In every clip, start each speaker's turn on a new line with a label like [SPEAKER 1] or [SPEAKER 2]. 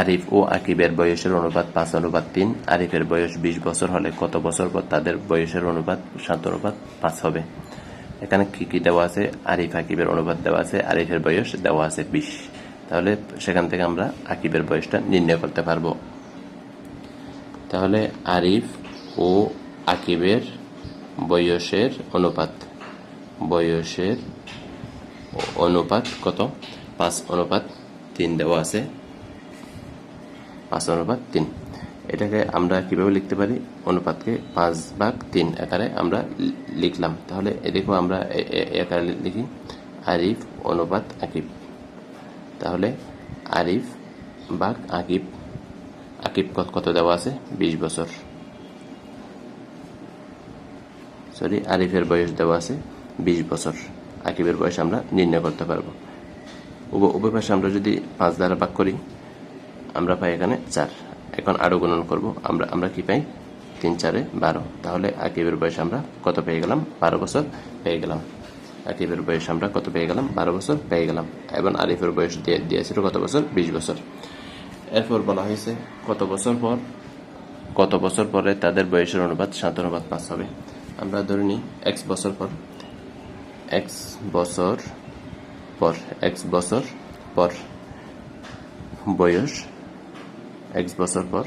[SPEAKER 1] আরিফ ও আকিবের বয়সের অনুপাত পাঁচ অনুপাত তিন। আরিফের বয়স বিশ বছর হলে কত বছর পর তাদের বয়সের অনুপাত সাত অনুপাত পাঁচ হবে? এখানে কি কি দেওয়া আছে? আরিফ, আকিবের অনুপাত দেওয়া আছে, আরিফের বয়স দেওয়া আছে বিশ। তাহলে সেখান থেকে আমরা আকিবের বয়সটা নির্ণয় করতে পারব। তাহলে আরিফ ও আকিবের বয়সের অনুপাত বয়সের অনুপাত কত? পাঁচ অনুপাত তিন দেওয়া আছে। পাঁচ অনুপাত তিন। এটাকে আমরা কীভাবে লিখতে পারি? অনুপাতকে পাঁচ ভাগ তিন। আকারে আমরা লিখলাম তাহলে এ দেখো আমরা আকারে লিখি। আরিফ অনুপাত আকিব। তাহলে আরিফ ভাগ আকিব। আকিব কত- দেওয়া আছে? বিশ বছর। সরি, আরিফের বয়স দেওয়া আছে বিশ বছর। আকিবের বয়স আমরা নির্ণয় করতে পারব। উভ- উভয় পাশে আমরা যদি পাঁচ দ্বারা ভাগ করি আমরা পাই এখানে চার। এখন আরও গুণন করব। আমরা আমরা কি পাই? তিন, চারে বারো। তাহলে আকিবের বয়স আমরা কত পেয়ে গেলাম? বারো বছর পেয়ে গেলাম। আকিবের বয়স আমরা কত পেয়ে গেলাম? বারো বছর পেয়ে গেলাম। এবং আরিফের বয়স দিয়ে দিয়েছিল কত বছর? বিশ বছর। এরপর বলা হয়েছে, কত বছর পর, কত বছর পরে তাদের বয়সের অনুপাত সাত, অনুপাত পাঁচ হবে। আমরা ধরে নিই এক্স বছর পর। এক্স বছর পর এক্স বছর পর বয়স এক্স বছর পর,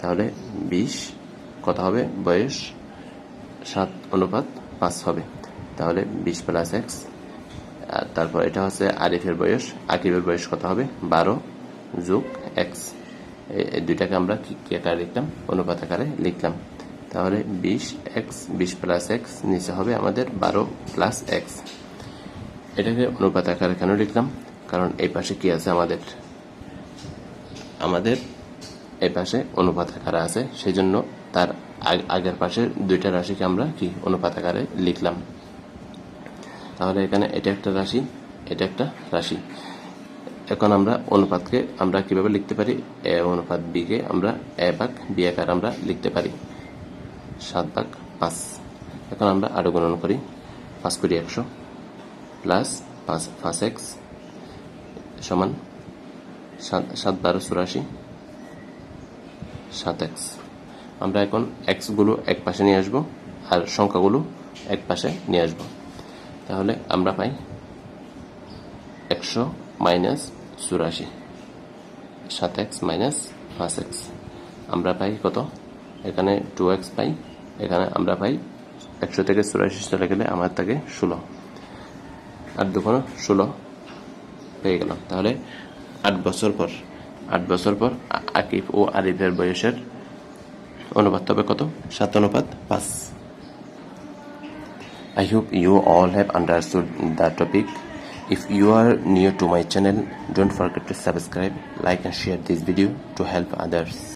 [SPEAKER 1] তাহলে বিশ, কত হবে? বয়স সাত অনুপাত পাঁচ হবে। তাহলে বিশ প্লাস এক্স তারপর এটা হচ্ছে আরিফের বয়স। আকিবের বয়স কত হবে? বারো যোগ এক্স দুইটাকে আমরা কি কি আকারে লিখলাম? অনুপাত আকারে লিখলাম। তাহলে বিশ এক্স বিশ প্লাস এক্স নিচে হবে আমাদের বারো প্লাস এক্স এটাকে অনুপাত আকারে কেন লিখলাম? কারণ এই পাশে কি আছে আমাদের? আমাদের এই পাশে অনুপাত আকারে আছে। সেই জন্য তার আগ- আগের পাশে দুইটা রাশিকে আমরা কি অনুপাত আকারে লিখলাম। তাহলে এখানে এটা একটা রাশি, এটা একটা রাশি। এখন আমরা অনুপাতকে আমরা কীভাবে লিখতে পারি? এ অনুপাত বি কে আমরা এ ভাগ বি আকার আমরা লিখতে পারি। সাত ভাগ পাঁচ। এখন আমরা আরও গণন করি। পাঁচ কোটি একশো প্লাস পাঁচ পাঁচ এক্স সমান সাত সাত বারো চুরাশি। সাত এক্স আমরা এখন এক্সগুলো এক পাশে নিয়ে আসব আর সংখ্যাগুলো এক পাশে নিয়ে আসব। তাহলে আমরা পাই একশো মাইনাস চুরাশি। সাত এক্স মাইনাস পাঁচ এক্স আমরা পাই কত? এখানে টু এক্স পাই। এখানে আমরা পাই একশো থেকে চুরাশি চলে গেলে আমার থাকে ষোলো। আর দুখানো ষোলো পেয়ে গেলাম। তাহলে আট বছর পর আট বছর পর আকিফ ও আরিফের বয়সের অনুবাদ তবে কত? সাত অনুপাত পাঁচ। I hope you all have understood the topic if you are new to my channel don't forget to subscribe like and share this video to help others